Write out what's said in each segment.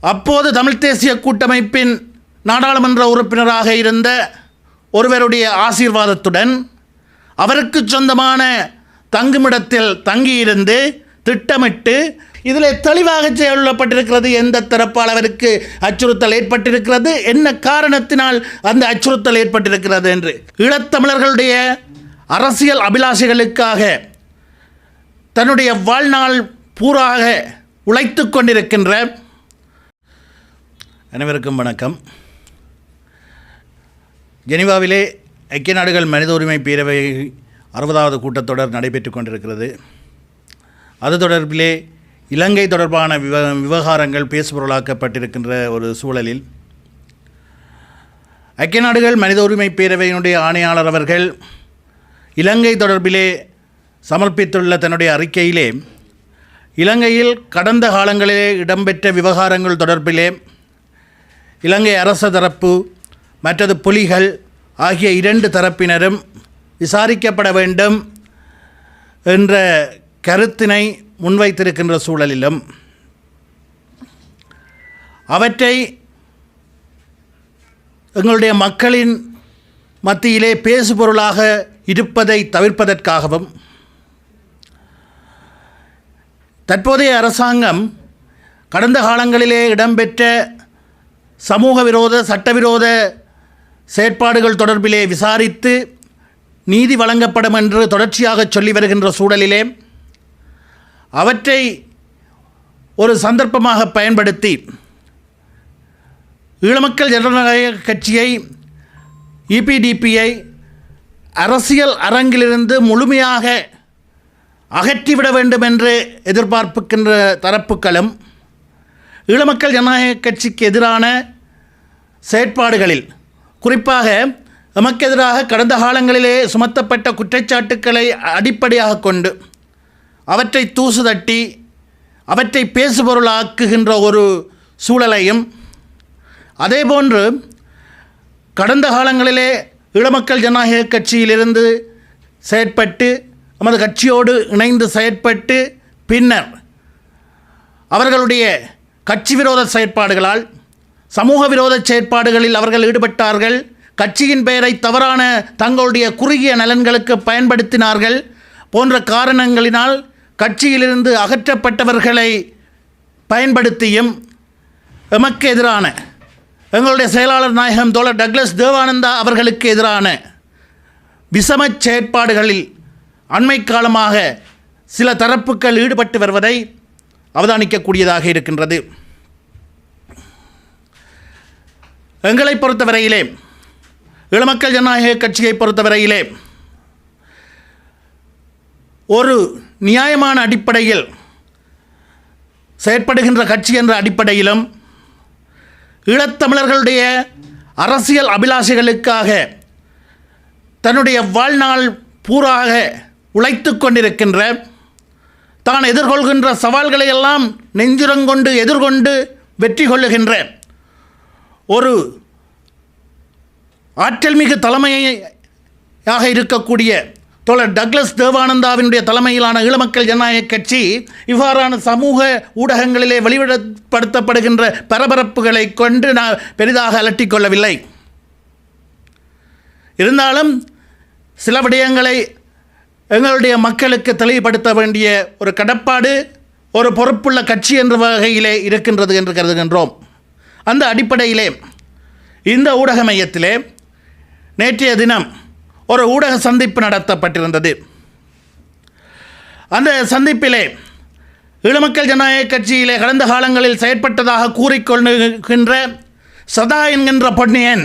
அப்போது தமிழ்த் தேசிய கூட்டமைப்பின் நாடாளுமன்ற உறுப்பினராக இருந்த ஒருவருடைய ஆசீர்வாதத்துடன் அவருக்கு சொந்தமான தங்குமிடத்தில் தங்கியிருந்து திட்டமிட்டு இதில் தெளிவாக செயலப்பட்டிருக்கிறது எந்த தரப்பால் அவருக்கு அச்சுறுத்தல் ஏற்பட்டிருக்கிறது என்ன காரணத்தினால் அந்த அச்சுறுத்தல் ஏற்பட்டிருக்கிறது என்று. ஈழத்தமிழர்களுடைய அரசியல் அபிலாஷைகளுக்காக தன்னுடைய வாழ்நாள் பூராக உழைத்து கொண்டிருக்கின்ற அனைவருக்கும் வணக்கம். ஜெனிவாவிலே ஐக்கிய நாடுகள் மனித உரிமை பேரவை அறுபதாவது கூட்டத்தொடர் நடைபெற்று கொண்டிருக்கிறது. அது தொடர்பிலே இலங்கை தொடர்பான விவ விவகாரங்கள் பேசுபொருளாக்கப்பட்டிருக்கின்ற ஒரு சூழலில் ஐக்கிய நாடுகள் மனித உரிமை பேரவையினுடைய ஆணையாளர் அவர்கள் இலங்கை தொடர்பிலே சமர்ப்பித்துள்ள தன்னுடைய அறிக்கையிலே இலங்கையில் கடந்த காலங்களிலே இடம்பெற்ற விவகாரங்கள் தொடர்பிலே இலங்கை அரச தரப்பு மற்றது புலிகள் ஆகிய இரண்டு தரப்பினரும் விசாரிக்கப்பட வேண்டும் என்ற கருத்தினை முன்வைத்திருக்கின்ற சூழலிலும். அவற்றை எங்களுடைய மக்களின் மத்தியிலே பேசுபொருளாக இருப்பதை தவிர்ப்பதற்காகவும் தற்போதைய அரசாங்கம் கடந்த காலங்களிலே இடம்பெற்ற சமூக விரோத சட்டவிரோத செயற்பாடுகள் தொடர்பிலே விசாரித்து நீதி வழங்கப்படும் என்று தொடர்ச்சியாக சொல்லி வருகின்ற சூழலிலே அவற்றை ஒரு சந்தர்ப்பமாக பயன்படுத்தி ஈழமக்கள் ஜனநாயக கட்சியை இபிடிபியை அரசியல் அரங்கிலிருந்து முழுமையாக அகற்றிவிட வேண்டும் என்று எதிர்பார்ப்புக்கின்ற தரப்புகளும் ஈழமக்கள் ஜனநாயக கட்சிக்கு எதிரான செயற்பாடுகளில் குறிப்பாக எமக்கு எதிராக கடந்த காலங்களிலே சுமத்தப்பட்ட குற்றச்சாட்டுக்களை அடிப்படையாக கொண்டு அவற்றை தூசு தட்டி அவற்றை பேசுபொருளாக்குகின்ற ஒரு சூழலையும் அதேபோன்று கடந்த காலங்களிலே ஈழமக்கள் ஜனநாயக கட்சியிலிருந்து செயற்பட்டு நமது கட்சியோடு இணைந்து செயற்பட்டு பின்னர் அவர்களுடைய கட்சி விரோத செயற்பாடுகளால் சமூக விரோத செயற்பாடுகளில் அவர்கள் ஈடுபட்டார்கள் கட்சியின் பெயரை தவறான தங்களுடைய குறுகிய நலன்களுக்கு பயன்படுத்தினார்கள் போன்ற காரணங்களினால் கட்சியிலிருந்து அகற்றப்பட்டவர்களை பயன்படுத்தியும் எமக்கு எதிரான எங்களுடைய செயலாளர் நாயகம் தோழர் டக்ளஸ் தேவானந்தா அவர்களுக்கு எதிரான விஷமச் செயற்பாடுகளில் அண்மை காலமாக சில தரப்புகள் ஈடுபட்டு வருவதை அவதானிக்கக்கூடியதாக இருக்கின்றது. எங்களை பொறுத்தவரையிலே இளமக்கள் ஜனநாயக கட்சியை பொறுத்தவரையிலே ஒரு நியாயமான அடிப்படையில் செயற்படுகின்ற கட்சி என்ற அடிப்படையிலும் ஈழத்தமிழர்களுடைய அரசியல் அபிலாஷைகளுக்காக தன்னுடைய வாழ்நாள் பூராக உழைத்து கொண்டிருக்கின்ற தான் எதிர்கொள்கின்ற சவால்களை எல்லாம் நெஞ்சுரங்கொண்டு எதிர்கொண்டு வெற்றி கொள்ளுகின்ற ஒரு ஆற்றல் மிகு தலைமையாக இருக்கக்கூடிய தோழர் டக்ளஸ் தேவானந்தாவினுடைய தலைமையிலான ஈழமக்கள் ஜனநாயக கட்சி இவ்வாறான சமூக ஊடகங்களிலே வெளிப்படுத்தப்படுகின்ற பரபரப்புகளை கொண்டு நான் பெரிதாக அலட்டிக்கொள்ளவில்லை இருந்தாலும் சில விடயங்களை எங்களுடைய மக்களுக்கு தெளிவுபடுத்த வேண்டிய ஒரு கடப்பாடு ஒரு பொறுப்புள்ள கட்சி என்ற வகையிலே இருக்கின்றது என்று கருதுகின்றோம். அந்த அடிப்படையிலே இந்த ஊடக மையத்திலே நேற்றைய தினம் ஒரு ஊடக சந்திப்பு நடத்தப்பட்டிருந்தது. அந்த சந்திப்பிலே ஈழமக்கள் ஜனநாயக கட்சியிலே கடந்த காலங்களில் செயற்பட்டதாக கூறிக்கொள்கின்ற சதா என்கின்ற பொன்னியன்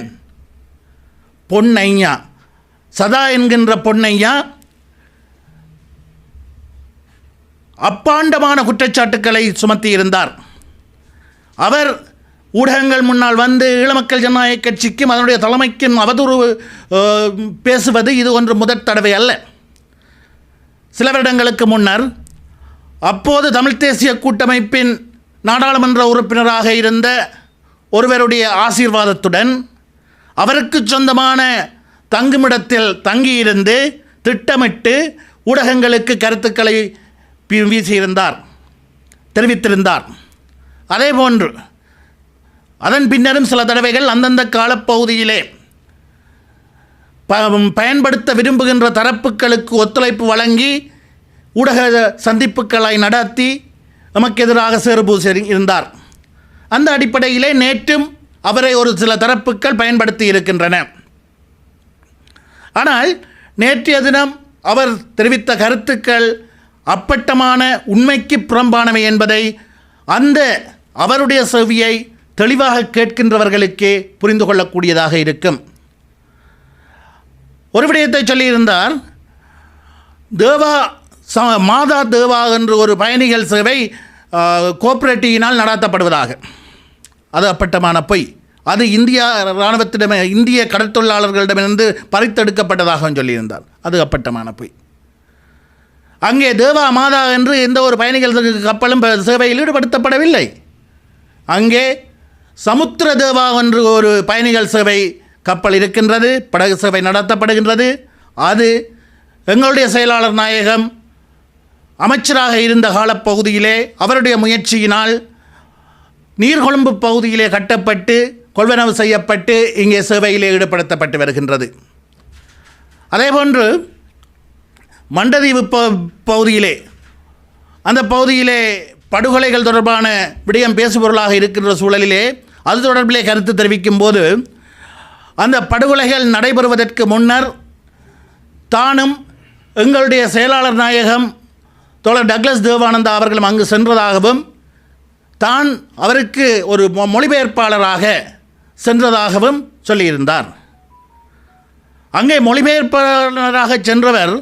பொன்னையா சதா என்கின்ற பொன்னையா அப்பாண்டமான குற்றச்சாட்டுக்களை சுமத்தியிருந்தார் அவர் ஊடகங்கள் முன்னால் வந்து ஈழமக்கள் ஜனநாயக கட்சிக்கும் அதனுடைய தலைமைக்கும் அவதூறு பேசுவது இது ஒன்று முதற் தடவை அல்ல. சில வருடங்களுக்கு முன்னர் அப்போது தமிழ்த் தேசிய கூட்டமைப்பின் நாடாளுமன்ற உறுப்பினராக இருந்த ஒருவருடைய ஆசீர்வாதத்துடன் அவருக்கு சொந்தமான தங்குமிடத்தில் தங்கியிருந்து திட்டமிட்டு ஊடகங்களுக்கு கருத்துக்களை வீசியிருந்தார் தெரிவித்திருந்தார். அதேபோன்று அதன் பின்னரும் சில தடவைகள் அந்தந்த காலப்பகுதியிலே ப பயன்படுத்த விரும்புகின்ற தரப்புகளுக்கு ஒத்துழைப்பு வழங்கி ஊடக சந்திப்புகளை நடத்தி நமக்கு எதிராக சேறுபூசி இருந்தார். அந்த அடிப்படையிலே நேற்றும் அவரை ஒரு சில தரப்புகள் பயன்படுத்தி இருக்கின்றன. ஆனால் நேற்றைய தினம் அவர் தெரிவித்த கருத்துக்கள் அப்பட்டமான உண்மைக்கு புறம்பானவை என்பதை அந்த அவருடைய செவியை தெளிவாக கேட்கின்றவர்களுக்கே புரிந்து கொள்ளக்கூடியதாக இருக்கும். ஒரு விடயத்தை சொல்லியிருந்தார் தேவா ச மாதா தேவா என்று ஒரு பயணிகள் சேவை கோஆப்ரேட்டிவினால் நடாத்தப்படுவதாக. அது அப்பட்டமான பொய். அது இந்தியா இராணுவத்திடம் இந்திய கடற்தொழிலாளர்களிடமிருந்து பறித்தெடுக்கப்பட்டதாகவும் சொல்லியிருந்தார். அது அப்பட்டமான பொய். அங்கே தேவா மாதா என்று எந்த ஒரு பயணிகள் கப்பலும் சேவையில் ஈடுபடுத்தப்படவில்லை. அங்கே சமுத்திர தேவா என்று ஒரு பயணிகள் சேவை கப்பல் இருக்கின்றது படகு சேவை நடத்தப்படுகின்றது. அது எங்களுடைய செயலாளர் நாயகம் அமைச்சராக இருந்த காலப்பகுதியிலே அவருடைய முயற்சியினால் நீர்கொழும்பு பகுதியிலே கட்டப்பட்டு கொள்வனவு செய்யப்பட்டு இங்கே சேவையிலே ஈடுபடுத்தப்பட்டு வருகின்றது. அதேபோன்று மண்டதீவு ப- பகுதியிலே அந்த பகுதியிலே படுகொலைகள் தொடர்பான விடயம் பேசுபொருளாக இருக்கின்ற சூழலிலே அது தொடர்பிலே கருத்து தெரிவிக்கும் போது அந்த படுகொலைகள் நடைபெறுவதற்கு முன்னர் தானும் எங்களுடைய செயலாளர் நாயகம் தோழர் டக்ளஸ் தேவானந்தா அவர்களும் அங்கு சென்றதாகவும் தான் அவருக்கு ஒரு மொ- மொழிபெயர்ப்பாளராக சென்றதாகவும் சொல்லியிருந்தார். அங்கே மொழிபெயர்ப்பாளராக சென்றவர்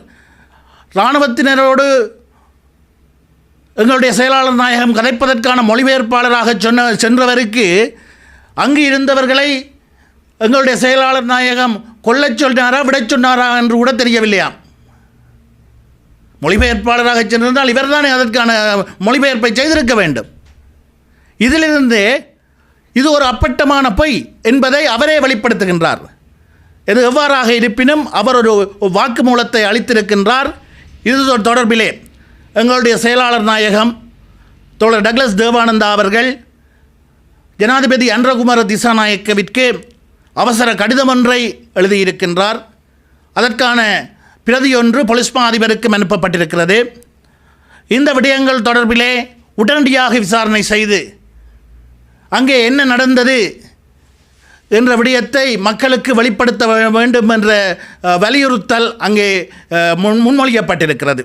இராணுவத்தினரோடு எங்களுடைய செயலாளர் நாயகம் கதைப்பதற்கான மொழிபெயர்ப்பாளராக சொன்ன சென்றவருக்கு அங்கு இருந்தவர்களை எங்களுடைய செயலாளர் நாயகம் கொல்லச் சொன்னாரா விடச் சொன்னாரா என்று கூட தெரியவில்லையாம் மொழிபெயர்ப்பாளராக சென்றிருந்தால் இவர்தானே அதற்கான மொழிபெயர்ப்பை செய்திருக்க வேண்டும். இதிலிருந்தே இது ஒரு அப்பட்டமான பொய் என்பதை அவரே வெளிப்படுத்துகின்றார். இது எவ்வாறாக இருப்பினும் அவர் ஒரு வாக்குமூலத்தை அளித்திருக்கின்றார். இது தொ- தொடர்பிலே எங்களுடைய செயலாளர் நாயகம் தோழர் டக்ளஸ் தேவானந்தா அவர்கள் ஜனாதிபதி அன்றகுமார திசாநாயக்கவிற்கு அவசர கடிதம் ஒன்றை எழுதியிருக்கின்றார். அதற்கான பிரதியொன்று பொலிஸ்மா அதிபருக்கும் அனுப்பப்பட்டிருக்கிறது. இந்த விடயங்கள் தொடர்பிலே உடனடியாக விசாரணை செய்து அங்கே என்ன நடந்தது என்ற விடயத்தை மக்களுக்கு வெளிப்படுத்த வேண்டும் என்ற வலியுறுத்தல் அங்கே முன் முன்மொழியப்பட்டிருக்கிறது.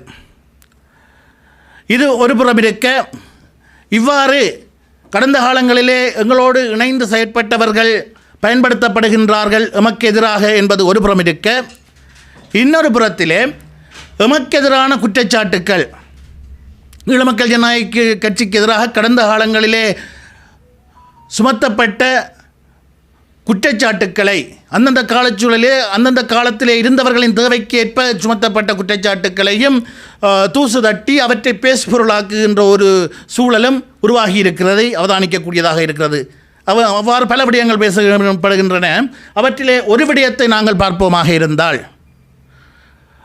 இது ஒரு புறம் இருக்க இவ்வாறு கடந்த காலங்களிலே எங்களோடு இணைந்து செயற்பட்டவர்கள் பயன்படுத்தப்படுகின்றார்கள் எமக்கு எதிராக என்பது ஒரு புறம் இருக்க இன்னொரு புறத்திலே எமக்கு எதிரான குற்றச்சாட்டுக்கள் ஈழமக்கள் ஜனநாயக கட்சிக்கு எதிராக கடந்த காலங்களிலே சுமத்தப்பட்ட குற்றச்சாட்டுக்களை அந்தந்த காலச்சூழலே அந்தந்த காலத்திலே இருந்தவர்களின் தேவைக்கு ஏற்ப சுமத்தப்பட்ட குற்றச்சாட்டுக்களையும் தூசு தட்டி அவற்றை பேசுபொருளாக்குகின்ற ஒரு சூழலும் உருவாகி இருக்கிறதை அவதானிக்கக்கூடியதாக இருக்கிறது. அவ அவ்வாறு பல விடயங்கள் பேசப்படுகின்றன அவற்றிலே ஒரு விடயத்தை நாங்கள் பார்ப்போமாக இருந்தால்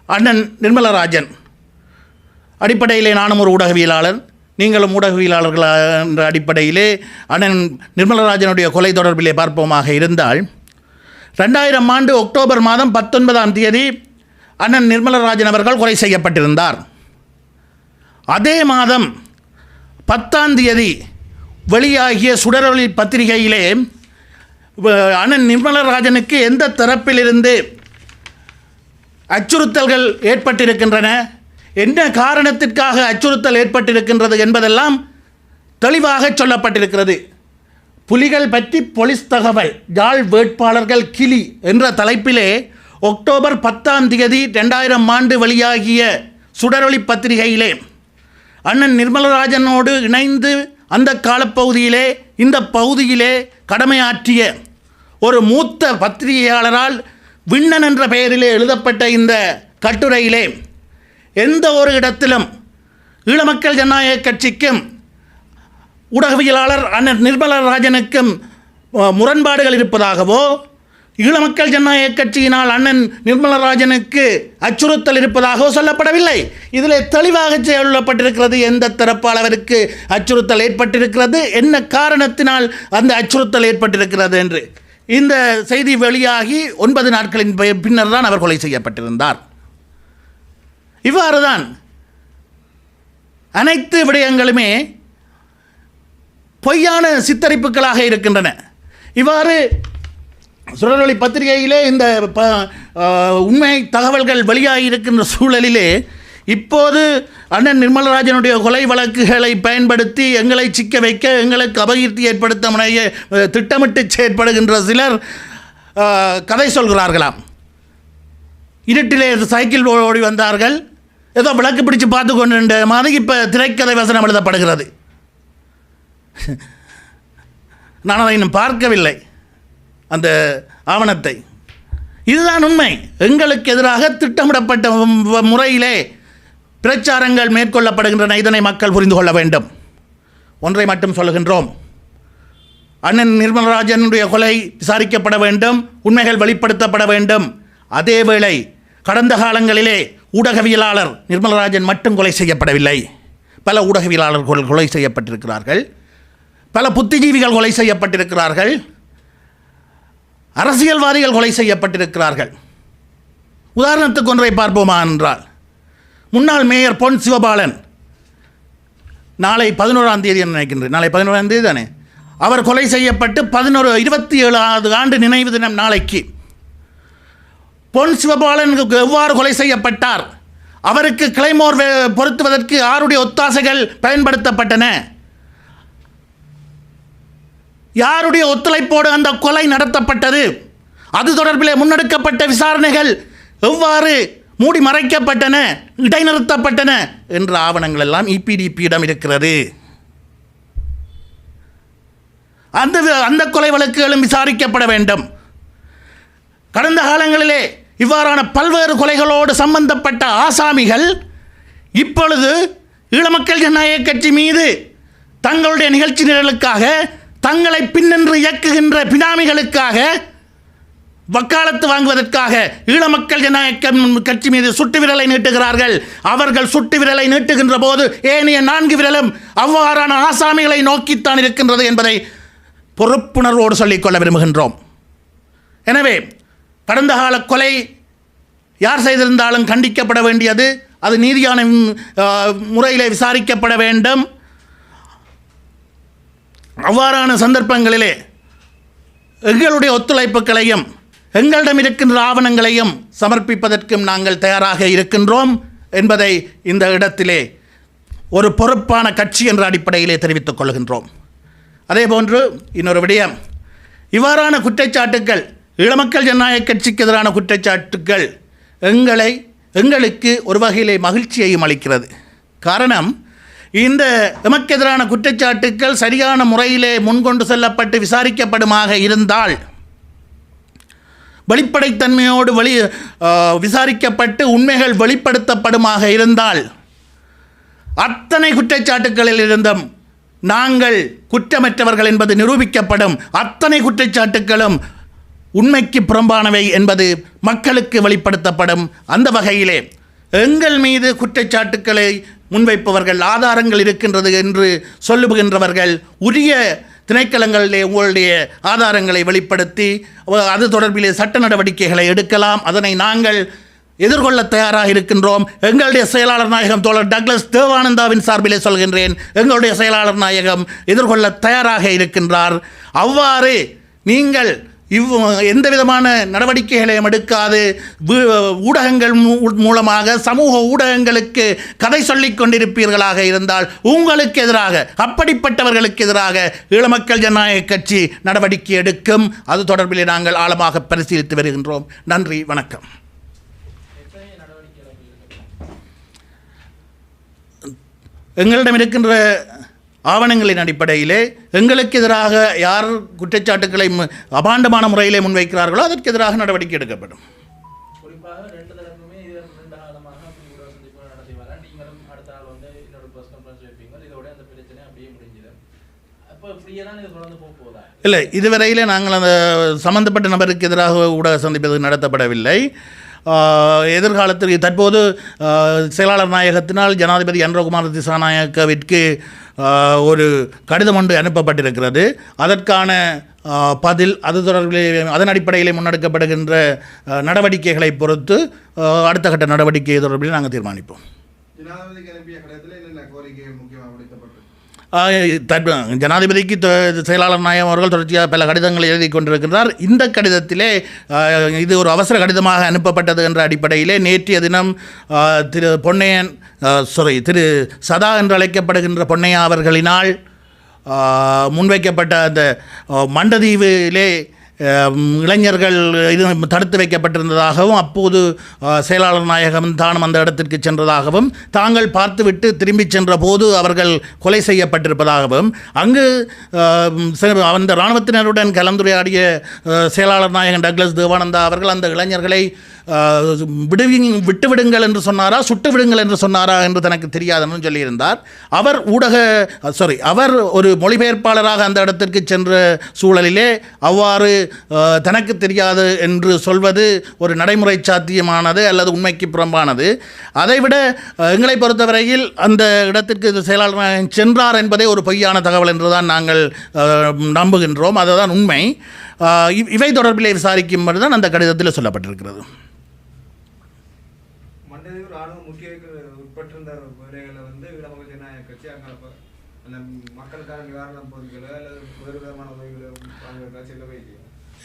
அண்ணன் நிர்மலராஜன் அடிப்படையிலே நானும் ஒரு ஊடகவியலாளர் நீங்களும் ஊடகவியலாளர்கள் என்ற அடிப்படையிலே அண்ணன் நிர்மலராஜனுடைய கொலை தொடர்பிலே பார்ப்போமாக இருந்தால் ரெண்டாயிரம் ஆண்டு அக்டோபர் மாதம் பத்தொன்பதாம் தேதி அண்ணன் நிர்மலராஜன் அவர்கள் கொலை செய்யப்பட்டிருந்தார். அதே மாதம் பத்தாம் தேதி வெளியாகிய சுடரொளி பத்திரிகையிலே வ- அண்ணன் நிர்மலராஜனுக்கு எந்த தரப்பிலிருந்து அச்சுறுத்தல்கள் ஏற்பட்டிருக்கின்றன? என்ன காரணத்திற்காக அச்சுறுத்தல் ஏற்பட்டிருக்கின்றது என்பதெல்லாம் தெளிவாக சொல்லப்பட்டிருக்கிறது. புலிகள் பற்றி போலீஸ் தகவல் யாழ் வேட்பாளர்கள் கிளி என்ற தலைப்பிலே அக்டோபர் பத்தாம் தேதி ரெண்டாயிரம் ஆண்டு வெளியாகிய சுடரொளி பத்திரிகையிலே அண்ணன் நிர்மலராஜனோடு இணைந்து அந்த காலப்பகுதியிலே இந்த பகுதியிலே கடமையாற்றிய ஒரு மூத்த பத்திரிகையாளரால் விண்ணன் என்ற பெயரிலே எழுதப்பட்ட இந்த கட்டுரையிலே எந்த ஒரு இடத்திலும் ஈழமக்கள் ஜனநாயக கட்சிக்கும் ஊடகவியலாளர் அண்ணன் நிர்மலராஜனுக்கும் முரண்பாடுகள் இருப்பதாகவோ ஈழமக்கள் ஜனநாயக கட்சியினால் அண்ணன் நிர்மலராஜனுக்கு அச்சுறுத்தல் இருப்பதாகவோ சொல்லப்படவில்லை. இதில் தெளிவாக சொல்லப்பட்டிருக்கிறது எந்த தரப்பால் அவருக்கு அச்சுறுத்தல் ஏற்பட்டிருக்கிறது என்ன காரணத்தினால் அந்த அச்சுறுத்தல் ஏற்பட்டிருக்கிறது என்று. இந்த செய்தி வெளியாகி ஒன்பது நாட்களின் பின்னர் தான் அவர் கொலை செய்யப்பட்டிருந்தார். இவ்வாறு தான் அனைத்து விடயங்களுமே பொய்யான சித்தரிப்புகளாக இருக்கின்றன. இவ்வாறு சுடரொளி பத்திரிகையிலே இந்த ப உண்மை தகவல்கள் வெளியாகி இருக்கின்ற சூழலிலே இப்போது அண்ணன் நிர்மலராஜனுடைய கொலை வழக்குகளை பயன்படுத்தி எங்களை சிக்க வைக்க எங்களுக்கு அபகீர்த்தி ஏற்படுத்த முனைய திட்டமிட்டு செயற்படுகின்ற சிலர் கதை சொல்கிறார்களாம். இருட்டிலே சைக்கிள் ஓடி வந்தார்கள். ஏதோ விளக்கு பிடிச்சு பார்த்து கொண்டு மாதிரி இப்போ திரைக்கதை வசனம் எழுதப்படுகிறது. நான் அதை இன்னும் பார்க்கவில்லை. அந்த ஆவணத்தை. இதுதான் உண்மை. எங்களுக்கு எதிராக திட்டமிடப்பட்ட முறையிலே பிரச்சாரங்கள் மேற்கொள்ளப்படுகின்றன. இதனை மக்கள் புரிந்து கொள்ள வேண்டும். ஒன்றை மட்டும் சொல்லுகின்றோம். அண்ணன் நிர்மலராஜனுடைய கொலை விசாரிக்கப்பட வேண்டும். உண்மைகள் வெளிப்படுத்தப்பட வேண்டும். அதேவேளை கடந்த காலங்களிலே ஊடகவியலாளர் நிர்மலராஜன் மட்டும் கொலை செய்யப்படவில்லை. பல ஊடகவியலாளர்கள் கொலை செய்யப்பட்டிருக்கிறார்கள். பல புத்திஜீவிகள் கொலை செய்யப்பட்டிருக்கிறார்கள். அரசியல்வாதிகள் கொலை செய்யப்பட்டிருக்கிறார்கள். உதாரணத்துக்கு ஒன்றை பார்ப்போமா என்றால் முன்னாள் மேயர் பொன் சிவபாலன் நாளை பதினோராம் தேதி நினைக்கின்றேன். நாளை பதினோராம் தேதி தானே. அவர் கொலை செய்யப்பட்டு பதினோரு இருபத்தி ஏழாவது ஆண்டு நினைவு தினம் நாளைக்கு பொன் சிவபாலனுக்கு எவ்வாறு கொலை செய்யப்பட்டார்? அவருக்கு கிளைமோர் பொருத்துவதற்கு யாருடைய ஒத்தாசைகள் பயன்படுத்தப்பட்டன? யாருடைய ஒத்துழைப்போடு அந்த கொலை நடத்தப்பட்டது? அது தொடர்பில் முன்னெடுக்கப்பட்ட விசாரணைகள் எவ்வாறு மூடி மறைக்கப்பட்டன இடைநிறுத்தப்பட்டன என்ற ஆவணங்கள் எல்லாம் இபிடிபியிடம் இருக்கிறது. அந்த அந்த கொலை வழக்குகளும் விசாரிக்கப்பட வேண்டும். கடந்த காலங்களிலே இவ்வாறான பல்வேறு கொலைகளோடு சம்பந்தப்பட்ட ஆசாமிகள் இப்பொழுது ஈழமக்கள் ஜனநாயக கட்சி மீது தங்களுடைய நிகழ்ச்சி நிரலுக்காக தங்களை பின்னென்று இயக்குகின்ற பினாமிகளுக்காக வக்காலத்து வாங்குவதற்காக ஈழ மக்கள் ஜனநாயக கட்சி மீது சுட்டு விரலை நீட்டுகிறார்கள். அவர்கள் சுட்டு விரலை நீட்டுகின்ற போது ஏனைய நான்கு விரலும் அவ்வாறான ஆசாமிகளை நோக்கித்தான் இருக்கின்றது என்பதை பொறுப்புணர்வோடு சொல்லிக்கொள்ள விரும்புகின்றோம். எனவே கடந்த கால கொலை யார் செய்திருந்தாலும் கண்டிக்கப்பட வேண்டியது அது நீதியான முறையில் முறையிலே விசாரிக்கப்பட வேண்டும். அவ்வாறான சந்தர்ப்பங்களிலே எங்களுடைய ஒத்துழைப்புகளையும் எங்களிடம் இருக்கின்ற ஆவணங்களையும் சமர்ப்பிப்பதற்கும் நாங்கள் தயாராக இருக்கின்றோம் என்பதை இந்த இடத்திலே ஒரு பொறுப்பான கட்சி என்ற அடிப்படையிலே தெரிவித்துக் கொள்கின்றோம். அதேபோன்று இன்னொரு விடயம் இவ்வாறான குற்றச்சாட்டுக்கள் ஈழமக்கள் ஜனநாயக கட்சிக்கு எதிரான குற்றச்சாட்டுக்கள் எங்களை எங்களுக்கு ஒரு வகையிலே மகிழ்ச்சியையும் அளிக்கிறது. காரணம் இந்த எமக்கு எதிரான குற்றச்சாட்டுக்கள் சரியான முறையிலே முன்கொண்டு செல்லப்பட்டு விசாரிக்கப்படுமாக இருந்தால் வெளிப்படைத்தன்மையோடு வெளி விசாரிக்கப்பட்டு உண்மைகள் வெளிப்படுத்தப்படுமாக இருந்தால் அத்தனை குற்றச்சாட்டுகளில் இருந்தும் நாங்கள் குற்றமற்றவர்கள் என்பது நிரூபிக்கப்படும். அத்தனை குற்றச்சாட்டுகளும் உண்மைக்கு புறம்பானவை என்பது மக்களுக்கு வெளிப்படுத்தப்படும் அந்த வகையிலே எங்கள் மீது குற்றச்சாட்டுக்களை முன்வைப்பவர்கள் ஆதாரங்கள் இருக்கின்றது என்று சொல்லுகின்றவர்கள் உரிய திணைக்களங்களிலே உங்களுடைய ஆதாரங்களை வெளிப்படுத்தி அது தொடர்பிலே சட்ட நடவடிக்கைகளை எடுக்கலாம். அதனை நாங்கள் எதிர்கொள்ள தயாராக இருக்கின்றோம். எங்களுடைய செயலாளர் நாயகம் தோழர் டக்ளஸ் தேவானந்தாவின் சார்பிலே சொல்கின்றேன். எங்களுடைய செயலாளர் நாயகம் எதிர்கொள்ள தயாராக இருக்கின்றார். அவ்வாறு நீங்கள் இவ் எந்த விதமான நடவடிக்கைகளையும் எடுக்காது. ஊடகங்கள் மூ- மூலமாக சமூக ஊடகங்களுக்கு கதை சொல்லிக் கொண்டிருப்பீர்களாக இருந்தால் உங்களுக்கு எதிராக அப்படிப்பட்டவர்களுக்கு எதிராக ஈழமக்கள் ஜனநாயக கட்சி நடவடிக்கை எடுக்கும். அது தொடர்பில் நாங்கள் ஆழமாக பரிசீலித்து வருகின்றோம். நன்றி வணக்கம். எங்களிடம் இருக்கின்ற ஆவணங்களின் அடிப்படையிலே எங்களுக்கு எதிராக யார் குற்றச்சாட்டுக்களை அபாண்டமான முறையிலே முன்வைக்கிறார்களோ அதற்கு எதிராக நடவடிக்கை எடுக்கப்படும். இல்லை இதுவரையிலே நாங்கள் அந்த சம்பந்தப்பட்ட நபருக்கு எதிராக ஊடக சந்திப்பது நடத்தப்படவில்லை. எதிர்காலத்தில் தற்போது செயலாளர் நாயகத்தினால் ஜனாதிபதி அன்றகுமார் திசாநாயக்கவிற்கு ஒரு கடிதம் ஒன்று அனுப்பப்பட்டிருக்கிறது. அதற்கான பதில் அது தொடர்பிலே அதன் அடிப்படையில் முன்னெடுக்கப்படுகின்ற நடவடிக்கைகளை பொறுத்து அடுத்த கட்ட நடவடிக்கை தொடர்பில் நாங்கள் தீர்மானிப்போம். ஜனாதிபதிக்கு செயலாளர் நாயம் அவர்கள் தொடர்ச்சியாக பல கடிதங்களை எழுதி கொண்டிருக்கிறார். இந்த கடிதத்திலே இது ஒரு அவசர கடிதமாக அனுப்பப்பட்டது என்ற அடிப்படையிலே நேற்றைய தினம் திரு பொன்னையன் சாரி திரு சதா என்று அழைக்கப்படுகின்ற பொன்னையா அவர்களினால் முன்வைக்கப்பட்ட அந்த மண்டதீவிலே இளைஞர்கள் இது தடுத்து வைக்கப்பட்டிருந்ததாகவும் அப்போது செயலாளர் நாயகம் தானும் அந்த இடத்திற்கு சென்றதாகவும் தாங்கள் பார்த்துவிட்டு திரும்பிச் சென்ற போது அவர்கள் கொலை செய்யப்பட்டிருப்பதாகவும் அங்கு அந்த இராணுவத்தினருடன் கலந்துரையாடிய செயலாளர் நாயகன் டக்ளஸ் தேவானந்தா அவர்கள் அந்த இளைஞர்களை விடுவி விட்டு விடுங்கள் என்று சொன்னாரா சுட்டு விடுங்கள் என்று சொன்னாரா என்று தனக்கு தெரியாதனும் சொல்லியிருந்தார். அவர் ஊடக சாரி அவர் ஒரு மொழிபெயர்ப்பாளராக அந்த இடத்திற்கு சென்ற சூழலிலே அவ்வாறு தனக்கு தெரியாது என்று சொல்வது ஒரு நடைமுறை சாத்தியமானது அல்லது உண்மைக்கு புறம்பானது. அதைவிட எங்களை பொறுத்தவரையில் அந்த இடத்திற்கு இது செயலாளர் சென்றார் என்பதே ஒரு பொய்யான தகவல் என்றுதான் நாங்கள் நம்புகின்றோம். அதுதான் உண்மை. இவ்- இவை தொடர்பிலே விசாரிக்கும்போது தான் அந்த கடிதத்தில் சொல்லப்பட்டிருக்கிறது மண்டதீவு ராணுவ முக்கிய உட்பட்டிருந்த வேலைகளை வந்து இடமக்கள் ஜனநாயக கட்சி அங்கே அப்ப அந்த மக்களுக்கான நிவாரணம் பொருட்களோ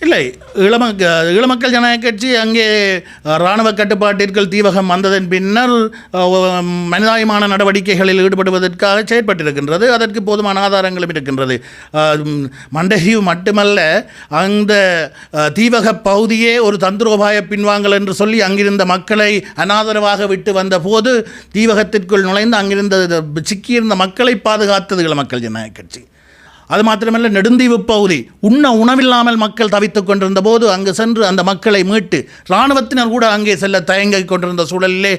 இல்லை இளமக்க இளமக்கள் ஜனநாயக கட்சி அங்கே இராணுவ கட்டுப்பாட்டிற்குள் தீவகம் வந்ததன் பின்னர் மனிதாயமான நடவடிக்கைகளில் ஈடுபடுவதற்காக செயற்பட்டிருக்கின்றது. அதற்கு போதுமான ஆதாரங்களும் இருக்கின்றது. அஹ், மட்டுமல்ல அந்த தீவக பகுதியே ஒரு தந்திரோபாய பின்வாங்கல் என்று சொல்லி அங்கிருந்த மக்களை அனாதரவாக விட்டு வந்தபோது தீவகத்திற்குள் நுழைந்து அங்கிருந்த சிக்கியிருந்த மக்களை பாதுகாத்தது இளமக்கள் ஜனநாயக கட்சி. அது மாத்திரமல்ல நெடுந்தீவு பகுதி. உண்ண உணவில்லாமல் மக்கள் தவித்துக் கொண்டிருந்த போது அங்கு சென்று அந்த மக்களை மீட்டு இராணுவத்தினர் கூட அங்கே செல்ல தயங்கிக் கொண்டிருந்த சூழலிலே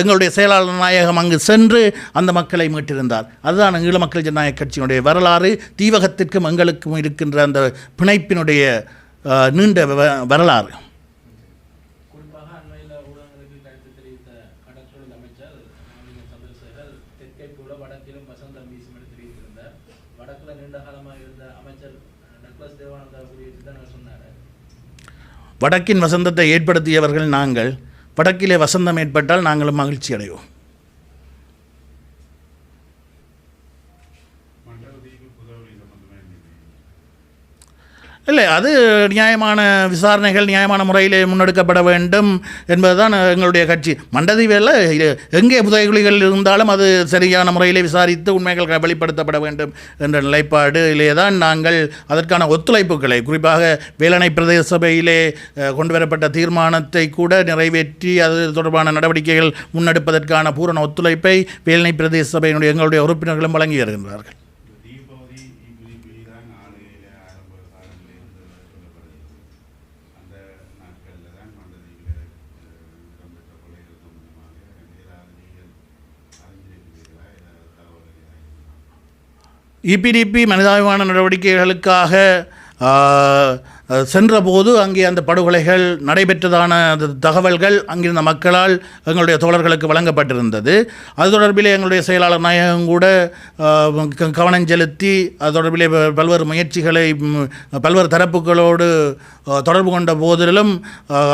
எங்களுடைய செயலாளர் நாயகம் அங்கு சென்று அந்த மக்களை மீட்டிருந்தார். அதுதான் ஈழ மக்கள் ஜனநாயக கட்சியினுடைய வரலாறு. தீவகத்திற்கும் எங்களுக்கும் இருக்கின்ற அந்த பிணைப்பினுடைய நீண்ட வரலாறு குறிப்பாக அண்மையில் ஊடகங்களுக்கு கருத்து தெரிவித்த கடற்றொழில் அமைச்சர் ராமலிங்க சந்திரசேகர் தெற்கை போல வடக்கிலும் வசந்தம் வீசும் என்று தெரிவித்திருந்தார் வடக்குல நீண்ட காலமாக இருந்த அமைச்சர் டக்ளஸ் தேவானந்தா குறித்து தான் சொன்னார் வடக்கின் வசந்தத்தை ஏற்படுத்தியவர்கள் நாங்கள் வடக்கிலே வசந்தம் ஏற்பட்டால் நாங்களும் மகிழ்ச்சி அடைவோம். இல்லை அது நியாயமான விசாரணைகள் நியாயமான முறையில் முன்னெடுக்கப்பட வேண்டும் என்பதுதான் எங்களுடைய கட்சி. மண்டதீவில் எங்கே புதைகுழிகள் இருந்தாலும் அது சரியான முறையில் விசாரித்து உண்மைகள் வெளிப்படுத்தப்பட வேண்டும் என்ற நிலைப்பாடிலே தான் நாங்கள் அதற்கான ஒத்துழைப்புகளை குறிப்பாக வேலணை பிரதேச சபையிலே கொண்டு வரப்பட்ட தீர்மானத்தை கூட நிறைவேற்றி அது தொடர்பான நடவடிக்கைகள் முன்னெடுப்பதற்கான பூரண ஒத்துழைப்பை வேலணை பிரதேச சபையினுடைய எங்களுடைய உறுப்பினர்களும் வழங்கி வருகின்றார்கள் இந்த தீபாவளி இப்பிடி தான் ஆளுகையில் ஆரம்ப காலங்களில் இருந்து சொல்லப்படுகிறது அந்த நாட்களில் தான் மண்டலதீவில் இடம்பெற்ற கொலைகள் சம்பந்தமாக ஏதாவது நீங்கள் அறிஞ்சிருக்கிறீர்களா ஏதாவது தகவல்கள் ஏதாவது இபிடிபி மனிதாபிமான நடவடிக்கைகளுக்காக சென்றபோது அங்கே அந்த படுகொலைகள் நடைபெற்றதான அந்த தகவல்கள் அங்கிருந்த மக்களால் எங்களுடைய தோழர்களுக்கு வழங்கப்பட்டிருந்தது. அது தொடர்பிலே எங்களுடைய செயலாளர் நாயகம் கூட கவனம் செலுத்தி அது தொடர்பிலே பல்வேறு முயற்சிகளை பல்வேறு தரப்புகளோடு தொடர்பு கொண்ட போதிலும்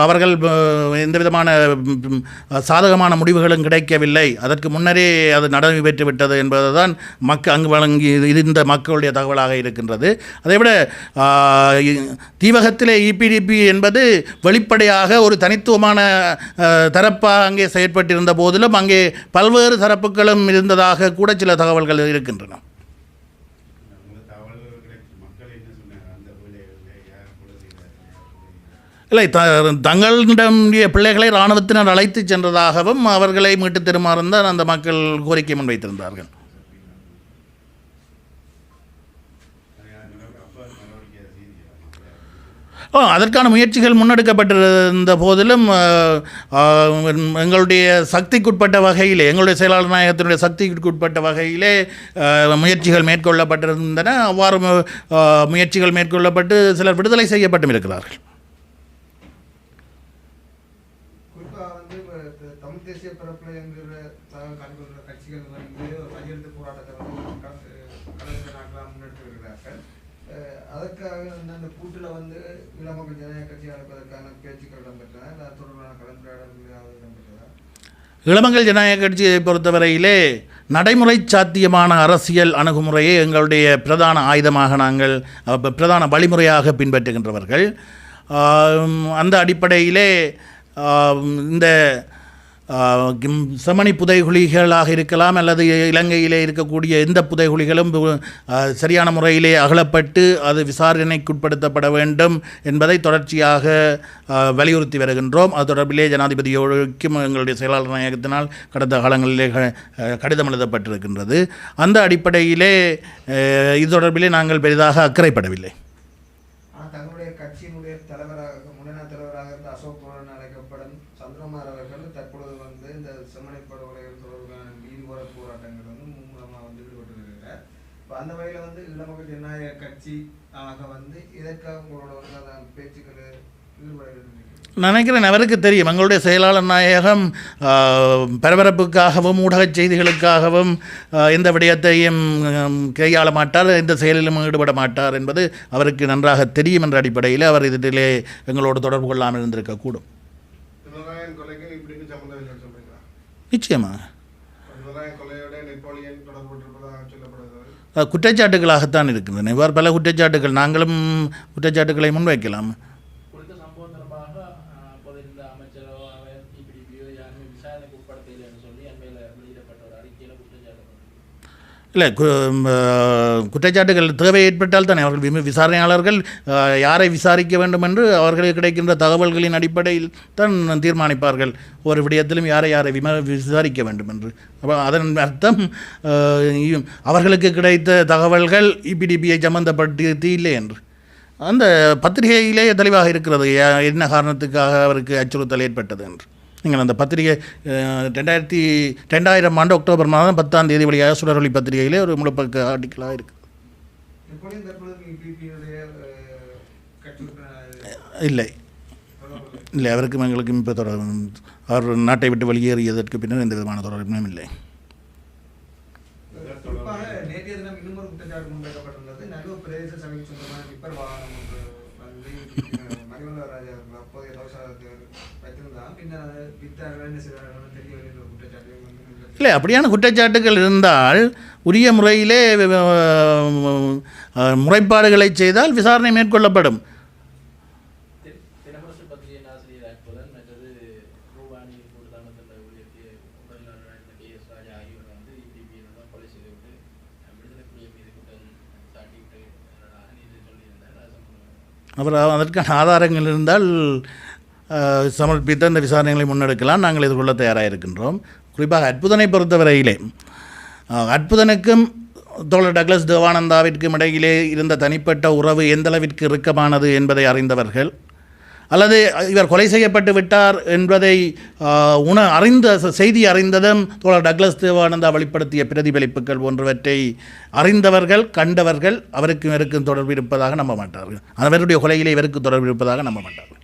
அவர்கள் எந்த விதமான சாதகமான முடிவுகளும் கிடைக்கவில்லை. அதற்கு முன்னரே அது நடைபெற்று விட்டது என்பதுதான் மக்கள் அங்கு வழங்கி இருந்த மக்களுடைய தகவலாக இருக்கின்றது. அதைவிட ஆ, தீவகத்திலே இபிடிபி என்பது வெளிப்படையாக ஒரு தனித்துவமான தரப்பாக அங்கே செயற்பட்டிருந்த போதிலும் அங்கே பல்வேறு தரப்புகளும் இருந்ததாக கூட சில தகவல்கள் இருக்கின்றன. இல்லை த தங்களிடமுடைய பிள்ளைகளை இராணுவத்தினர் அழைத்து சென்றதாகவும் அவர்களை மீட்டு தருமாறும் தான் அந்த மக்கள் கோரிக்கை முன்வைத்திருந்தார்கள் அது யார் நடவடிக்கை அப்போ நடவடிக்கை செய்தியா மக்கள் ஓ அதற்கான முயற்சிகள் முன்னெடுக்கப்பட்டிருந்த போதிலும் எங்களுடைய சக்திக்குட்பட்ட வகையிலே எங்களுடைய செயலாளர் நாயகத்தினுடைய சக்திக்குட்பட்ட வகையிலே முயற்சிகள் மேற்கொள்ளப்பட்டிருந்தன. அவ்வாறு முயற்சிகள் மேற்கொள்ளப்பட்டு சிலர் விடுதலை செய்யப்பட்டும் இருக்கிறார்கள். கட்சிகள் வந்து போராட்டத்தை கடந்த நாட்களாக முன்னெடுத்து வருகிறார்கள். அதற்காக வந்து அந்த கூட்டில் வந்து இளமக்கள் ஜனநாயக கட்சி அழைப்பதற்கான பேச்சுக்கள் இடம்பெற்றன. அது தொடர்பான கலந்துரையாடல்கள் ஏதாவது இடம்பெற்றதா? இளமங்கள் ஜனநாயக கட்சியை பொறுத்தவரையிலே நடைமுறை சாத்தியமான அரசியல் அணுகுமுறையை எங்களுடைய பிரதான ஆயுதமாக நாங்கள் பிரதான வழிமுறையாக பின்பற்றுகின்றவர்கள். அந்த அடிப்படையிலே இந்த செமணி புதைகுழிகளாக இருக்கலாம் அல்லது இலங்கையிலே இருக்கக்கூடிய எந்த புதைகுழிகளும் சரியான முறையிலே அகலப்பட்டு அது விசாரணைக்குட்படுத்தப்பட வேண்டும் என்பதை தொடர்ச்சியாக வலியுறுத்தி வருகின்றோம். அது தொடர்பிலே ஜனாதிபதியோடுக்கும் எங்களுடைய செயலாளர் நாயகத்தினால் கடந்த காலங்களிலே க- கடிதம் எழுதப்பட்டிருக்கின்றது. அந்த அடிப்படையிலே இது தொடர்பிலே நாங்கள் பெரிதாக அக்கறைப்படவில்லை ஆனால் தங்களுடைய கட்சியினுடைய தலைவராக முன்னாள் தலைவராக இருந்த அசோக் புரன் அழைக்கப்படும் சந்திரகுமார் அவர்கள் தற்பொழுது வந்து இந்த செம்மணி படுகொலைகள் தொடர்பான நீதிபர போராட்டங்கள் வந்து மும்முரமாக வந்து ஈடுபட்டு வருகிறார் இப்போ அந்த வகையில் வந்து இளமக்கள் ஜனநாயக கட்சி ஆக வந்து இதற்காக உங்களோட வந்து பேச்சுக்கள் நினைக்கிறேன் அவருக்கு தெரியும். எங்களுடைய செயலாளர் நாயகம் பரபரப்புக்காகவும் ஊடகச் செய்திகளுக்காகவும் எந்த விடயத்தையும் கையாள மாட்டார். எந்த செயலிலும் ஈடுபட மாட்டார் என்பது அவருக்கு நன்றாக தெரியும் என்ற அடிப்படையில் அவர் இதிலே எங்களோடு தொடர்பு கொள்ளாமல் இருந்திருக்கக்கூடும். நிச்சயமாக. குற்றச்சாட்டுகளாகத்தான் இருக்கின்றன. இவ்வாறு பல குற்றச்சாட்டுகள் நாங்களும் குற்றச்சாட்டுகளை முன்வைக்கலாம். இல்லை கு குற்றச்சாட்டுகள் தேவை ஏற்பட்டால் தானே? அவர்கள் விம- விசாரணையாளர்கள் யாரை விசாரிக்க வேண்டும் என்று அவர்களுக்கு கிடைக்கின்ற தகவல்களின் அடிப்படையில் தான் தீர்மானிப்பார்கள். ஒரு விடயத்திலும் யாரை யாரை விம விசாரிக்க வேண்டும் என்று. அப்போ அதன் அர்த்தம் அவர்களுக்கு கிடைத்த தகவல்கள் இபிடிபியை சம்மந்தப்படுத்தி இல்லை என்று. அந்த பத்திரிகையிலே தெளிவாக இருக்கிறது என்ன காரணத்துக்காக அவருக்கு அச்சுறுத்தல் ஏற்பட்டது என்று. நீங்கள் அந்த பத்திரிகை ரெண்டாயிரத்தி ரெண்டாயிரம் ஆண்டு அக்டோபர் மாதம் பத்தாம் தேதி வழியாக சுடரொளி பத்திரிகையிலே ஒரு முழுப்பக்க ஆர்டிக்கலாக இருக்குது இல்லை. இல்லை அவருக்கும் எங்களுக்கும் இப்போ தொடர் அவர் நாட்டை விட்டு வெளியேறியதற்கு பின்னர் எந்த விதமான தொடர்பும் இல்லை. பிரதேச சபைக்கு சொந்தமான டிப்பர் வாகனம் வந்து மணிவல்லர் ராஜா அவர்கள் அப்போதைய தோஷத்தில் வைத்திருந்தாங்க பின்னர் அதை வித்தார்கள் என்ன செய்தார்கள் தெரியவில்லை என்ற ஒரு குற்றச்சாட்டு வந்து முன்வைக்கப்பட்டது. இல்லை அப்படியான குற்றச்சாட்டுகள் இருந்தால் உரிய முறையிலே முறைப்பாடுகளை செய்தால் விசாரணை மேற்கொள்ளப்படும். அவர் அதற்கான ஆதாரங்கள் இருந்தால் சமர்ப்பித்த இந்த விசாரணைகளை முன்னெடுக்கலாம். நாங்கள் எதிர்கொள்ள தயாராக இருக்கின்றோம் குறிப்பாக அற்புதனை பொறுத்தவரையிலே அற்புதனுக்கும் தோழர் டக்ளஸ் தேவானந்தாவிற்கும் இடையிலே இருந்த தனிப்பட்ட உறவு எந்தளவிற்கு இறுக்கமானது என்பதை அறிந்தவர்கள் அல்லது இவர் கொலை செய்யப்பட்டு விட்டார் என்பதை உண அறிந்த செய்தி அறிந்ததும் தோழர் டக்ளஸ் தேவானந்தா வெளிப்படுத்திய பிரதிபலிப்புகள் போன்றவற்றை அறிந்தவர்கள் கண்டவர்கள் அவருக்கும் இவருக்கும் தொடர்பு இருப்பதாக நம்ப மாட்டார்கள். அவருடைய கொலையிலே இவருக்கு தொடர்பு இருப்பதாக நம்ப மாட்டார்கள்.